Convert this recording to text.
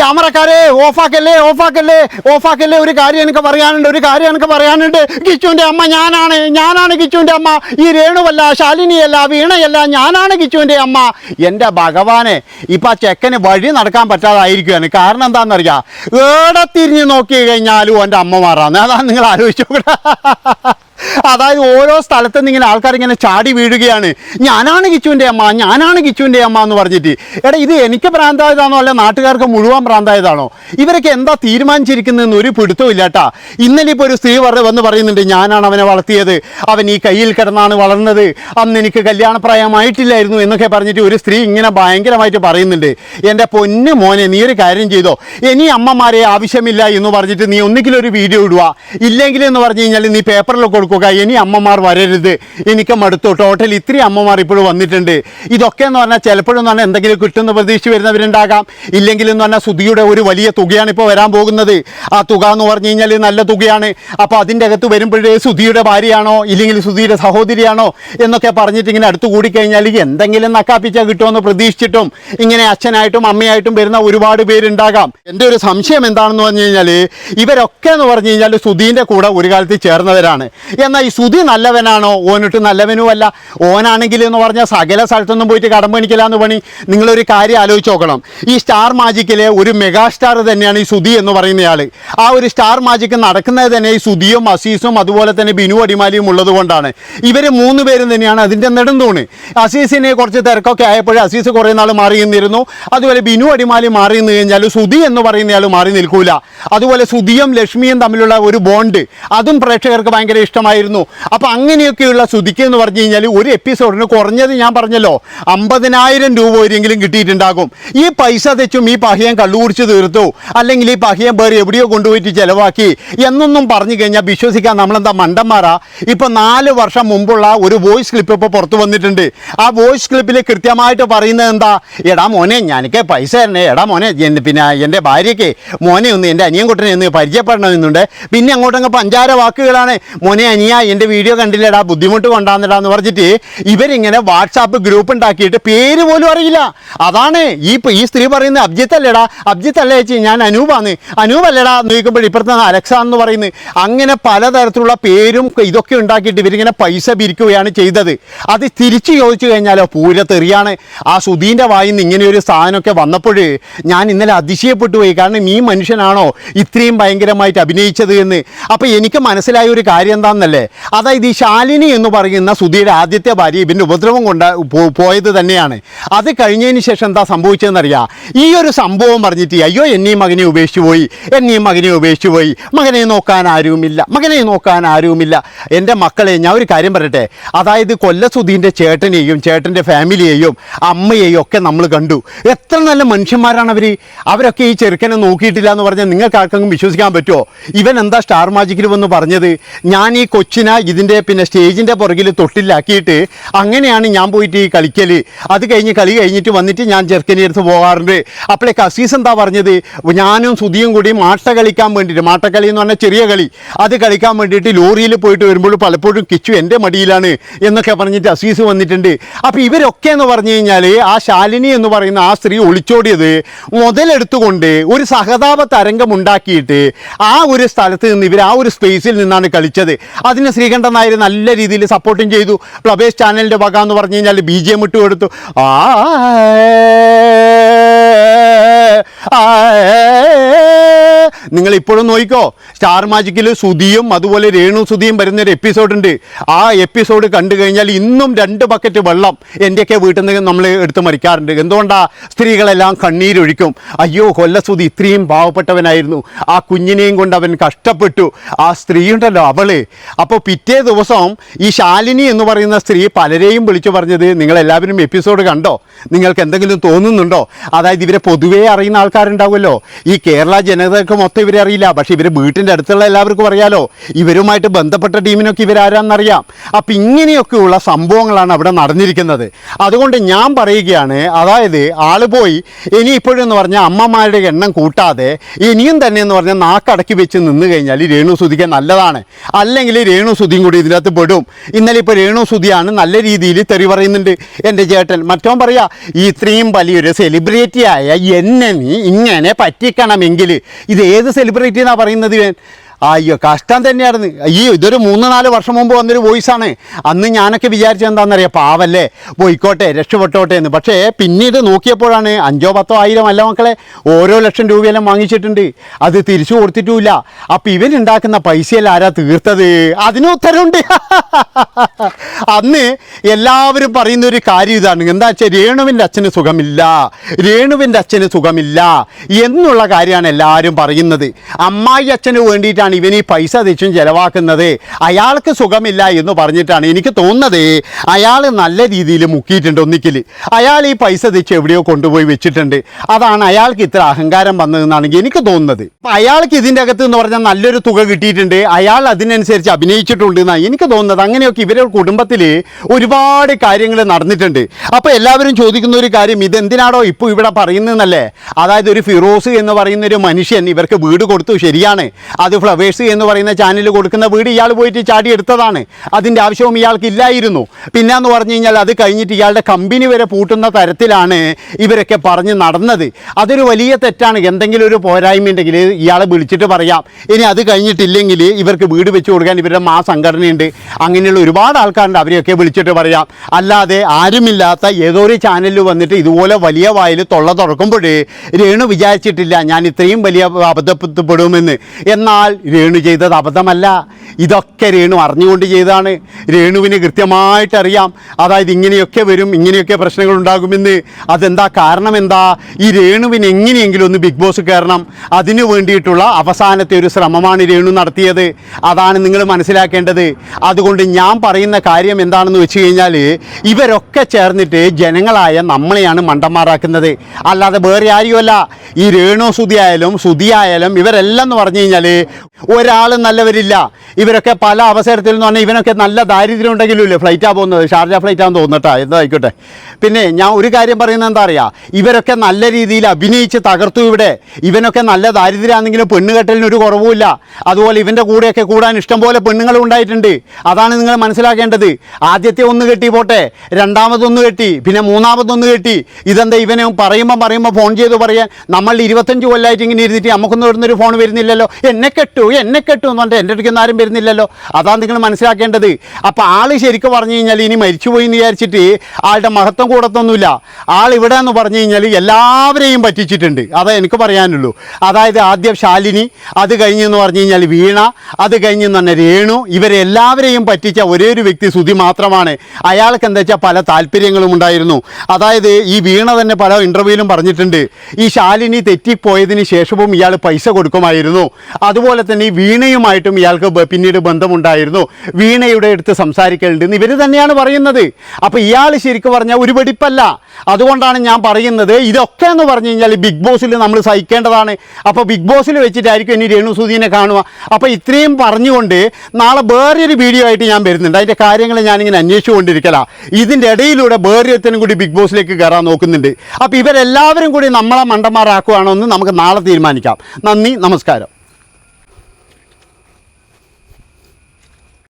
ക്യാമറക്കാരെ ഓഫാക്കല്ലേ ഓഫാക്കല്ലേ ഓഫാക്കല്ലേ ഒരു കാര്യം എനിക്ക് പറയാനുണ്ട് ഒരു കാര്യം എനിക്ക് പറയാനുണ്ട്. കിച്ചുവിന്റെ അമ്മ ഞാനാണ് ഞാനാണ് കിച്ചുവിന്റെ അമ്മ. ഈ രേണുവല്ല ശാലിനിയല്ല വീണയല്ല ഞാനാണ് കിച്ചുവിന്റെ അമ്മ. എന്റെ ഭഗവാനെ ഇപ്പം ആ ചെക്കന് വഴി നടക്കാൻ പറ്റാതായിരിക്കുകയാണ് കാരണം എന്താണെന്നറിയാം? ഏടെ തിരിഞ്ഞ് നോക്കി കഴിഞ്ഞാലും എന്റെ അമ്മമാറാണ് അതാണ് നിങ്ങൾ ആലോചിച്ചു അതായത് ഓരോ സ്ഥലത്തു നിന്ന് ഇങ്ങനെ ആൾക്കാർ ഇങ്ങനെ ചാടി വീഴുകയാണ്. ഞാനാണ് കിച്ചുവിന്റെ അമ്മ ഞാനാണ് കിച്ചുവിന്റെ അമ്മ എന്ന് പറഞ്ഞിട്ട്. എടാ ഇത് എനിക്ക് പ്രാന്തായതാണോ അല്ല നാട്ടുകാർക്ക് മുഴുവൻ പ്രാന്തായതാണോ? ഇവരൊക്കെ എന്താ തീരുമാനിച്ചിരിക്കുന്നതെന്ന് ഒരു പിടുത്തവും ഇല്ല കേട്ടാ ഇന്നലെ ഇപ്പോൾ ഒരു സ്ത്രീ വറു വന്ന് പറയുന്നുണ്ട് ഞാനാണ് അവനെ വളർത്തിയത്. അവൻ ഈ കയ്യിൽ കിടന്നാണ് വളർന്നത്. അന്ന് എനിക്ക് കല്യാണപ്രായമായിട്ടില്ലായിരുന്നു എന്നൊക്കെ പറഞ്ഞിട്ട് ഒരു സ്ത്രീ ഇങ്ങനെ ഭയങ്കരമായിട്ട് പറയുന്നുണ്ട്. എന്റെ പൊന്ന് മോനെ നീ ഒരു കാര്യം ചെയ്തോ. ഇനി അമ്മമാരെ ആവശ്യമില്ല എന്ന് പറഞ്ഞിട്ട് നീ ഒന്നുകിലും ഒരു വീഡിയോ ഇടുക. ഇല്ലെങ്കിൽ എന്ന് പറഞ്ഞു കഴിഞ്ഞാൽ നീ പേപ്പറിൽ കൊടുക്കുക ഇനി അമ്മമാർ വരരുത്. എനിക്ക് മടുത്തു ടോട്ടൽ ഇത്രയും അമ്മമാർ ഇപ്പോഴും വന്നിട്ടുണ്ട്. ഇതൊക്കെ എന്ന് പറഞ്ഞാൽ ചിലപ്പോഴും എന്ന് പറഞ്ഞാൽ എന്തെങ്കിലും കിട്ടുന്ന പ്രതീക്ഷിച്ച് വരുന്നവരുണ്ടാകാം. ഇല്ലെങ്കിൽ എന്ന് പറഞ്ഞാൽ സുതിയുടെ ഒരു വലിയ തുകയാണ് ഇപ്പോൾ വരാൻ പോകുന്നത്. ആ തുക എന്ന് പറഞ്ഞു കഴിഞ്ഞാൽ നല്ല തുകയാണ്. അപ്പോൾ അതിന്റെ അകത്ത് വരുമ്പോഴേ സുതിയുടെ ഭാര്യയാണോ? ഇല്ലെങ്കിൽ സുതിയുടെ സഹോദരിയാണോ? എന്നൊക്കെ പറഞ്ഞിട്ട് ഇങ്ങനെ അടുത്ത് കൂടിക്കഴിഞ്ഞാൽ എന്തെങ്കിലും നക്കാപ്പിച്ച കിട്ടുമെന്ന് പ്രതീക്ഷിച്ചിട്ടും ഇങ്ങനെ അച്ഛനായിട്ടും അമ്മയായിട്ടും വരുന്ന ഒരുപാട് പേരുണ്ടാകാം. എന്റെ ഒരു സംശയം എന്താണെന്ന് പറഞ്ഞു കഴിഞ്ഞാൽ ഇവരൊക്കെ എന്ന് പറഞ്ഞു കഴിഞ്ഞാൽ സുധീന്റെ കൂടെ ഒരു കാലത്ത് ചേർന്നവരാണ്. എന്നാൽ ഈ സുധി നല്ലവനാണോ? ഓനിട്ട് നല്ലവനുമല്ല. ഓനാണെങ്കിൽ എന്ന് പറഞ്ഞാൽ സകല സ്ഥലത്തൊന്നും പോയിട്ട് കടം പണിക്കലാന്ന് പണി. നിങ്ങളൊരു കാര്യം ആലോചിച്ച് നോക്കണം. ഈ സ്റ്റാർ മാജിക്കിലെ ഒരു മെഗാ സ്റ്റാർ തന്നെയാണ് ഈ സുധി എന്ന് പറയുന്നയാൾ ആ ഒരു സ്റ്റാർ മാജിക് നടക്കുന്നത് തന്നെ ഈ സുധിയും അസീസും അതുപോലെ തന്നെ ബിനു അടിമാലിയും ഉള്ളത് കൊണ്ടാണ്. ഇവർ മൂന്ന് പേരും തന്നെയാണ് അതിന്റെ നെടുന്തൂണ്. അസീസിനെ കുറച്ച് തിരക്കൊക്കെ ആയപ്പോഴും അസീസ് കുറേ നാൾ മാറി നിന്നിരുന്നു. അതുപോലെ ബിനു അടിമാലി മാറി നിന്ന് കഴിഞ്ഞാൽ സുധി എന്ന് പറയുന്നയാൾ മാറി നിൽക്കൂല. അതുപോലെ സുധിയും ലക്ഷ്മിയും തമ്മിലുള്ള ഒരു ബോണ്ട് അതും പ്രേക്ഷകർക്ക് ഭയങ്കര ഇഷ്ടമായിരുന്നു അപ്പോൾ അങ്ങനെയൊക്കെയുള്ള സുധിക്ക് എന്ന് പറഞ്ഞു കഴിഞ്ഞാൽ ഒരു എപ്പിസോഡിന് കുറഞ്ഞത് ഞാൻ പറഞ്ഞല്ലോ അമ്പതിനായിരം രൂപ ഒരെങ്കിലും കിട്ടിയിട്ടുണ്ടാകും. ഈ പൈസ തെച്ചും ഈ പഹയം കള്ളുകുടിച്ച് തീർത്തു അല്ലെങ്കിൽ ഈ പഹയം വേറെ എവിടെയോ കൊണ്ടുപോയിട്ട് ചിലവാക്കി എന്നൊന്നും പറഞ്ഞു കഴിഞ്ഞാൽ വിശ്വസിക്കാൻ നമ്മളെന്താ മണ്ടന്മാരാ? ഇപ്പോൾ നാല് വർഷം മുമ്പുള്ള ഒരു വോയിസ് ക്ലിപ്പ് ഇപ്പോൾ പുറത്തു വന്നിട്ടുണ്ട്. ആ വോയിസ് ക്ലിപ്പിൽ കൃത്യമായിട്ട് പറയുന്നത് എന്താ? എടാ മോനെ ഞാനൊക്കെ പൈസ തരണേ. എടാ മോനെ പിന്നെ എന്റെ ഭാര്യയ്ക്ക് മോനെ ഒന്ന് എന്റെ അനിയൻ കുട്ടനെ ഒന്ന് പരിചയപ്പെടണമെന്നുണ്ട്. പിന്നെ അങ്ങോട്ടങ്ങ് പഞ്ചാര വാക്കുകളാണ്. മോനെ അനിയ എന്റെ വീഡിയോ കണ്ടില്ലടാ ബുദ്ധിമുട്ട് കൊണ്ടാന്നിടാ എന്ന് പറഞ്ഞിട്ട് ഇവരിങ്ങനെ വാട്സാപ്പ് ഗ്രൂപ്പ് ഉണ്ടാക്കിയിട്ട് പേര് പോലും അറിയില്ല. അതാണ് ഈ ഈ സ്ത്രീ പറയുന്നത് അബ്ജിത്ത് അല്ലേടാ? അബ്ജിത്ത് അല്ലേ ചേച്ചി? ഞാൻ അനൂപാന്ന് അല്ലേടാ എന്ന് ചോദിക്കുമ്പോൾ അലക്സ എന്ന് പറയുന്നത്. അങ്ങനെ പലതരത്തിലുള്ള പേരും ഇതൊക്കെ ഉണ്ടാക്കിയിട്ട് ഇവരിങ്ങനെ പൈസ പിരിക്കുകയാണ് ചെയ്തത്. അത് തിരിച്ചു ചോദിച്ചു കഴിഞ്ഞാലോ പൂരത്തെറിയാണ് ആ സുധീന്റെ വായിൽ നിന്ന് ഇങ്ങനെ ഒരു സാധനമൊക്കെ വന്നപ്പോൾ ഞാൻ ഇന്നലെ അതിശയപ്പെട്ടു പോയി. കാരണം ഈ മനുഷ്യനാണോ ഇത്രയും ഭയങ്കരമായിട്ട് അഭിനയിച്ചത് എന്ന്. അപ്പോൾ എനിക്ക് മനസ്സിലായ ഒരു കാര്യം എന്താണെന്നല്ലേ അതായത് ഈ ശാലിനി എന്ന് പറയുന്ന സുധിയുടെ ആദ്യത്തെ ഭാര്യ ഇവന്റെ ഉപദ്രവം കൊണ്ട് പോയത് തന്നെയാണ്. അത് കഴിഞ്ഞതിന് ശേഷം എന്താ സംഭവിച്ചതെന്നറിയാം? ഈ ഒരു സംഭവം പറഞ്ഞിട്ട് അയ്യോ എന്നെയും മകനെ ഉപേക്ഷിച്ചു പോയി എന്നെയും മകനെ ഉപേക്ഷിച്ചു പോയി. മകനെ നോക്കാൻ ആരുമില്ല മകനെ നോക്കാൻ ആരുമില്ല. എന്റെ മക്കളെ ഞാൻ ഒരു കാര്യം പറയട്ടെ. അതായത് കൊല്ലസുധീന്റെ ചേട്ടനെയും ചേട്ടന്റെ ഫാമിലിയെയും അമ്മയെയും ഒക്കെ നമ്മൾ കണ്ടു. എത്ര നല്ല മനുഷ്യന്മാരാണ് അവർ അവരൊക്കെ ഈ ചെറുക്കനെ നോക്കിയിട്ടില്ല എന്ന് പറഞ്ഞാൽ നിങ്ങൾക്ക് ആർക്കെങ്കിലും വിശ്വസിക്കാൻ പറ്റുമോ ഇവൻ എന്താ സ്റ്റാർ മാജിക്കിൽ വന്ന് പറഞ്ഞത്? ഞാൻ ഈ കൊച്ചിനെ ഇതിന്റെ പിന്നെ സ്റ്റേജിന്റെ പുറകിൽ തൊട്ടിലാക്കിയിട്ട് അങ്ങനെയാണ് ഞാൻ പോയിട്ട് ഈ കളിക്കൽ അത് കഴിഞ്ഞ് കളി കഴിഞ്ഞിട്ട് വന്നിട്ട് ഞാൻ ചെറുക്കനെ അടുത്ത് പോകാറുണ്ട്. അപ്പോഴേക്ക് അസീസ് എന്താ പറഞ്ഞത്? ഞാനും സുധിയും കൂടി മാട്ട കളിക്കാൻ വേണ്ടിയിട്ട് മാട്ടക്കളി എന്ന് പറഞ്ഞാൽ ചെറിയ കളി. അത് കളിക്കാൻ വേണ്ടിയിട്ട് ലോറിയിൽ പോയിട്ട് വരുമ്പോൾ പലപ്പോഴും കിച്ചു എന്റെ മടിയിലാണ് എന്നൊക്കെ പറഞ്ഞിട്ട് അസീസ് വന്നിട്ടുണ്ട്. അപ്പോൾ ഇവരൊക്കെ എന്ന് പറഞ്ഞു കഴിഞ്ഞാൽ ആ ശാലിനി എന്ന് പറയുന്ന ആ സ്ത്രീ ഒളിച്ചോടിയത് മുതലെടുത്തുകൊണ്ട് ഒരു സഹതാപ തരംഗം ഉണ്ടാക്കിയിട്ട് ആ ഒരു സ്ഥലത്ത് നിന്ന് ഇവർ ആ ഒരു സ്പേസിൽ നിന്നാണ് കളിച്ചത്. അതിന് ശ്രീകണ്ഠൻ നായർ നല്ല രീതിയിൽ സപ്പോർട്ടും ചെയ്തു. പ്ലബേസ് ചാനലിന്റെ വക എന്ന് പറഞ്ഞു കഴിഞ്ഞാൽ ബി ജി എം ഇട്ട് കൊടുത്തു. ആ നിങ്ങൾ ഇപ്പോഴും നോക്കിക്കോ. സ്റ്റാർ മാജിക്കിൽ സുധിയും അതുപോലെ രേണു സുധിയും വരുന്നൊരു എപ്പിസോഡുണ്ട് ആ എപ്പിസോഡ് കണ്ടു കഴിഞ്ഞാൽ ഇന്നും രണ്ട് ബക്കറ്റ് വെള്ളം എന്റെയൊക്കെ വീട്ടിൽ നിന്ന് നമ്മൾ എടുത്ത് മറിക്കാറുണ്ട് എന്തുകൊണ്ടാ? സ്ത്രീകളെല്ലാം കണ്ണീരൊഴിക്കും. അയ്യോ കൊല്ലസുതി ഇത്രയും പാവപ്പെട്ടവനായിരുന്നു. ആ കുഞ്ഞിനെയും കൊണ്ട് അവൻ കഷ്ടപ്പെട്ടു. ആ സ്ത്രീ ഉണ്ടല്ലോ അവൾ. അപ്പോൾ പിറ്റേ ദിവസം ഈ ശാലിനി എന്ന് പറയുന്ന സ്ത്രീ പലരെയും വിളിച്ചു പറഞ്ഞത് നിങ്ങളെല്ലാവരും എപ്പിസോഡ് കണ്ടോ? നിങ്ങൾക്ക് എന്തെങ്കിലും തോന്നുന്നുണ്ടോ? അതായത് ഇവരെ പൊതുവേ അറിയുന്ന ആൾക്കാരുണ്ടാവുമല്ലോ. ഈ കേരള ജനതയ്ക്ക് മൊത്തം ഇവരെ അറിയില്ല. പക്ഷെ ഇവർ വീട്ടിന്റെ അടുത്തുള്ള എല്ലാവർക്കും അറിയാലോ. ഇവരുമായിട്ട് ബന്ധപ്പെട്ട ടീമിനൊക്കെ ഇവരാരാന്നറിയാം. അപ്പം ഇങ്ങനെയൊക്കെയുള്ള സംഭവങ്ങളാണ് അവിടെ നടന്നിരിക്കുന്നത്. അതുകൊണ്ട് ഞാൻ പറയുകയാണ് അതായത് ആൾ പോയി ഇനി ഇപ്പോഴെന്ന് പറഞ്ഞാൽ അമ്മമാരുടെ എണ്ണം കൂട്ടാതെ ഇനിയും തന്നെ എന്ന് പറഞ്ഞാൽ നാക്കടക്കി വെച്ച് നിന്ന് കഴിഞ്ഞാൽ രേണു സുധിക്ക് നല്ലതാണ്. അല്ലെങ്കിൽ രേണു സുധിയും കൂടി ഇതിനകത്ത് പെടും. ഇന്നലെ ഇപ്പോൾ രേണു സുധിയാണ് നല്ല രീതിയിൽ തെറി പറയുന്നുണ്ട്. എന്റെ ചേട്ടൻ മറ്റോ പറയാ ഇത്രയും വലിയൊരു സെലിബ്രിറ്റി ആയ എന്നെ നീ ഇങ്ങനെ പറ്റിക്കണമെങ്കിൽ ഇത് ഏത് സെലിബ്രിറ്റി എന്നാണ് പറയുന്നത് ഇവൻ? അയ്യോ കഷ്ടം തന്നെയായിരുന്നു. അയ്യോ ഇതൊരു മൂന്ന് നാല് വർഷം മുമ്പ് വന്നൊരു വോയിസാണ്. അന്ന് ഞാനൊക്കെ വിചാരിച്ചത് എന്താണെന്നറിയാം പാവല്ലേ. പോയിക്കോട്ടെ രക്ഷപ്പെട്ടോട്ടെ എന്ന്. പക്ഷേ പിന്നീട് നോക്കിയപ്പോഴാണ് അഞ്ചോ പത്തോ ആയിരം അല്ല മക്കളെ ഓരോ ലക്ഷം രൂപയെല്ലാം വാങ്ങിച്ചിട്ടുണ്ട്. അത് തിരിച്ചു കൊടുത്തിട്ടുമില്ല. അപ്പം ഇവരുണ്ടാക്കുന്ന പൈസയല്ല ആരാ തീർത്തത്? അതിന് ഉത്തരവുണ്ട്. അന്ന് എല്ലാവരും പറയുന്ന ഒരു കാര്യം ഇതാണ്. എന്താ വെച്ചാൽ രേണുവിന്റെ അച്ഛന് സുഖമില്ല. രേണുവിന്റെ അച്ഛന് സുഖമില്ല എന്നുള്ള കാര്യമാണ് എല്ലാവരും പറയുന്നത്. അമ്മായി അച്ഛന് വേണ്ടിയിട്ടാണ് ഇവൻ ഈ പൈസ തിരിച്ചും ചിലവാക്കുന്നത്. അയാൾക്ക് സുഖമില്ല എന്ന് പറഞ്ഞിട്ടാണ് എനിക്ക് തോന്നുന്നത്. അയാൾ നല്ല രീതിയിൽ മുക്കിയിട്ടുണ്ട് ഒന്നിക്കൽ അയാൾ ഈ പൈസ തിരിച്ച് എവിടെയോ കൊണ്ടുപോയി വെച്ചിട്ടുണ്ട്. അതാണ് അയാൾക്ക് ഇത്ര അഹങ്കാരം വന്നതെന്നാണ് എനിക്ക് തോന്നുന്നത്. അയാൾക്ക് ഇതിന്റെ അകത്ത് എന്ന് പറഞ്ഞാൽ നല്ലൊരു തുക കിട്ടിയിട്ടുണ്ട്. അയാൾ അതിനനുസരിച്ച് അഭിനയിച്ചിട്ടുണ്ട് എന്നാണ് എനിക്ക് തോന്നുന്നത്. അങ്ങനെയൊക്കെ ഇവരുടെ കുടുംബത്തിൽ ഒരുപാട് കാര്യങ്ങൾ നടന്നിട്ടുണ്ട്. അപ്പോൾ എല്ലാവരും ചോദിക്കുന്ന ഒരു കാര്യം ഇതെന്തിനാണോ ഇപ്പോൾ ഇവിടെ പറയുന്നതെന്നല്ലേ? അതായത് ഒരു ഫിറോസ് എന്ന് പറയുന്ന ഒരു മനുഷ്യൻ ഇവർക്ക് വീട് കൊടുത്തു ശരിയാണ്. അത് ഫ്ലവേഴ്സ് എന്ന് പറയുന്ന ചാനൽ കൊടുക്കുന്ന വീട് ഇയാൾ പോയിട്ട് ചാടി എടുത്തതാണ്. അതിന്റെ ആവശ്യവും ഇയാൾക്ക് ഇല്ലായിരുന്നു. പിന്നെ എന്ന് പറഞ്ഞു കഴിഞ്ഞാൽ അത് കഴിഞ്ഞിട്ട് ഇയാളുടെ കമ്പനി വരെ പൂട്ടുന്ന തരത്തിലാണ് ഇവരൊക്കെ പറഞ്ഞ് നടന്നത്. അതൊരു വലിയ തെറ്റാണ്. എന്തെങ്കിലും ഒരു പോരായ്മ ഉണ്ടെങ്കിൽ ഇയാളെ വിളിച്ചിട്ട് പറയാം. ഇനി അത് കഴിഞ്ഞിട്ടില്ലെങ്കിൽ ഇവർക്ക് വീട് വെച്ച് കൊടുക്കാൻ ഇവരുടെ മാ സംഘടനയുണ്ട്. അങ്ങനെയുള്ള ഒരുപാട് ആൾക്കാരുണ്ട്. അവരെയൊക്കെ വിളിച്ചിട്ട് പറയാം. അല്ലാതെ ആരുമില്ലാത്ത ഏതോ ഒരു ചാനലിൽ വന്നിട്ട് ഇതുപോലെ വലിയ വായിൽ തൊള്ള തുറക്കുമ്പോൾ രേണു വിചാരിച്ചിട്ടില്ല ഞാൻ ഇത്രയും വലിയ അബദ്ധപ്പെടുമെന്ന്. എന്നാൽ രേണു ചെയ്തത് അബദ്ധമല്ല. ഇതൊക്കെ രേണു അറിഞ്ഞുകൊണ്ട് ചെയ്തതാണ്. രേണുവിന് കൃത്യമായിട്ടറിയാം അതായത് ഇങ്ങനെയൊക്കെ വരും ഇങ്ങനെയൊക്കെ പ്രശ്നങ്ങൾ ഉണ്ടാകുമെന്ന്. അതെന്താ കാരണം എന്താ? ഈ രേണുവിന് എങ്ങനെയെങ്കിലും ഒന്ന് ബിഗ് ബോസ് കയറണം. അതിനു വേണ്ടിയിട്ടുള്ള അവസാനത്തെ ഒരു ശ്രമമാണ് രേണു നടത്തിയത്. അതാണ് നിങ്ങൾ മനസ്സിലാക്കേണ്ടത്. അതുകൊണ്ട് ഞാൻ പറയുന്ന കാര്യം എന്താണെന്ന് വെച്ച് കഴിഞ്ഞാൽ ഇവരൊക്കെ ചേർന്നിട്ട് ജനങ്ങളായ നമ്മളെയാണ് മണ്ടന്മാരാക്കുന്നത്. അല്ലാതെ വേറെ ആരുമല്ല. ഈ രേണു സുതി ആയാലും സുതി ആയാലും ഇവരെല്ലാം എന്ന് പറഞ്ഞു കഴിഞ്ഞാൽ ഒരാളും നല്ലവരില്ല. ഇവരൊക്കെ പല അവസരത്തിൽ എന്ന് പറഞ്ഞാൽ ഇവനൊക്കെ നല്ല ദാരിദ്ര്യം ഉണ്ടെങ്കിലും ഇല്ലേ ഫ്ലൈറ്റാണ് പോകുന്നത്? ഷാർജ ഫ്ലൈറ്റാന്ന് തോന്നട്ടാ എന്തായിക്കോട്ടെ പിന്നെ ഞാൻ ഒരു കാര്യം പറയുന്നത് എന്താ പറയുക ഇവരൊക്കെ നല്ല രീതിയിൽ അഭിനയിച്ച് തകർത്തു ഇവിടെ. ഇവനൊക്കെ നല്ല ദാരിദ്ര്യമാണെങ്കിലും പെണ്ണുകെട്ടലിന് ഒരു കുറവുമില്ല അതുപോലെ ഇവന്റെ കൂടെയൊക്കെ കൂടാൻ ഇഷ്ടംപോലെ പെണ്ണുങ്ങൾ ഉണ്ടായിട്ടുണ്ട്. അതാണ് നിങ്ങൾ മനസ്സിലാക്കേണ്ടത്. ആദ്യത്തെ ഒന്ന് കെട്ടി പോട്ടെ. രണ്ടാമതൊന്ന് കെട്ടി. പിന്നെ മൂന്നാമതൊന്ന് കെട്ടി. ഇതെന്താ ഇവനെ പറയുമ്പോൾ പറയുമ്പോൾ ഫോൺ ചെയ്ത് പറയാൻ? നമ്മൾ ഇരുപത്തഞ്ച് കൊല്ലമായിട്ട് ഇങ്ങനെ ഇരുന്നിട്ട് നമുക്കൊന്നും ഇവിടുന്നൊരു ഫോൺ വരുന്നില്ലല്ലോ. എന്നെ കെട്ടു. എന്നെ കെട്ടു എന്ന് പറഞ്ഞിട്ട് എന്റെ അടുക്കൊന്നും ആരും വരുന്നില്ലല്ലോ. അതാണ് നിങ്ങൾ മനസ്സിലാക്കേണ്ടത്. അപ്പോൾ ആൾ ശരിക്കും പറഞ്ഞു കഴിഞ്ഞാൽ ഇനി മരിച്ചുപോയി എന്ന് വിചാരിച്ചിട്ട് ആളുടെ മഹത്വം കൂടത്തൊന്നുമില്ല. ആൾ ഇവിടെ എന്ന് പറഞ്ഞു കഴിഞ്ഞാൽ എല്ലാവരെയും പറ്റിച്ചിട്ടുണ്ട്. അതാ എനിക്ക് പറയാനുള്ളൂ. അതായത് ആദ്യം ശാലിനി അത് കഴിഞ്ഞെന്ന് പറഞ്ഞു കഴിഞ്ഞാൽ വീണ അത് കഴിഞ്ഞെന്ന് പറഞ്ഞ രേണു ഇവരെല്ലാവരെയും പറ്റിച്ച ഒരേ ഒരു വ്യക്തി സുധി മാത്രമാണ്. അയാൾക്ക് എന്താ വെച്ചാൽ പല താല്പര്യങ്ങളും ഉണ്ടായിരുന്നു. അതായത് ഈ വീണ തന്നെ പല ഇന്റർവ്യൂവിലും പറഞ്ഞിട്ടുണ്ട്. ഈ ശാലിനി തെറ്റിപ്പോയതിന് ശേഷവും ഇയാൾ പൈസ കൊടുക്കുമായിരുന്നു. അതുപോലെ തന്നെ ഈ വീണയുമായിട്ടും ഇയാൾക്ക് പിന്നീട് ബന്ധമുണ്ടായിരുന്നു. വീണയുടെ അടുത്ത് സംസാരിക്കലുണ്ട് ഇവർ തന്നെയാണ് പറയുന്നത്. അപ്പോൾ ഇയാൾ ശരിക്കും പറഞ്ഞാൽ ഒരു വെടിപ്പല്ല. അതുകൊണ്ടാണ് ഞാൻ പറയുന്നത്. ഇതൊക്കെ എന്ന് പറഞ്ഞു കഴിഞ്ഞാൽ ബിഗ് ബോസിൽ നമ്മൾ സഹിക്കേണ്ടതാണ്. അപ്പോൾ ബിഗ് ബോസിൽ വെച്ചിട്ടായിരിക്കും ഇനി രേണു സുധീനെ കാണുക. അപ്പോൾ ഇത്രയും പറഞ്ഞുകൊണ്ട് നാളെ വേറൊരു വീഡിയോ ആയിട്ട് ഞാൻ വരുന്നുണ്ട്. അതിന്റെ കാര്യങ്ങൾ ഞാനിങ്ങനെ അന്വേഷിച്ചു കൊണ്ടിരിക്കലാ ഇതിന്റെ ഇടയിലൂടെ വേറൊരുത്തനും കൂടി ബിഗ് ബോസിലേക്ക് കയറാൻ നോക്കുന്നുണ്ട്. അപ്പോൾ ഇവരെല്ലാവരും കൂടി നമ്മളെ മണ്ടന്മാരാക്കുകയാണോ എന്ന് നമുക്ക് നാളെ തീരുമാനിക്കാം. നന്ദി നമസ്കാരം.